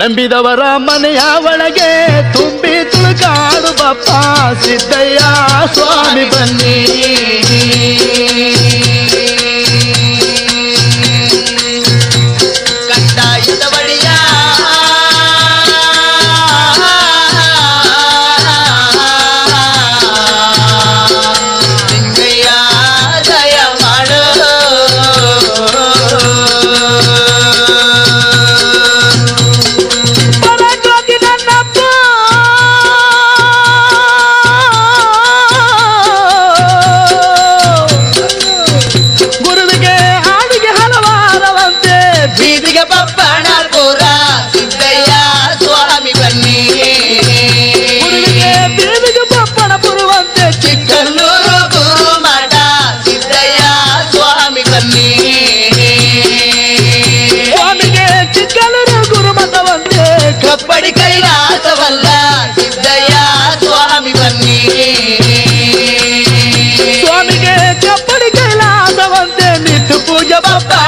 ನಂಬಿದವರ ಮನೆಯ ಒಳಗೆ ತುಂಬಿ ತುಳುಕಾಡು ಬಪ್ಪ ಸಿದ್ದಯ್ಯ ಸ್ವಾಮಿ ಬನ್ನಿ ஜீவிக பப்பனார் போரா சித்தையா சுவாமி பண்ணி ஜீவிக பப்பன புருவந்த சிக்கல்லூரு குரு மாடா சித்தையா சுவாமி பண்ணி சுவாமிக்கு சிக்கல்லூரு குரு மத வந்து கப்படி கைலாச வல்ல சித்தையா சுவாமி பண்ணி சுவாமிக்கு கப்படி கைலாச வந்து நிட்டு பூஜை பப்பா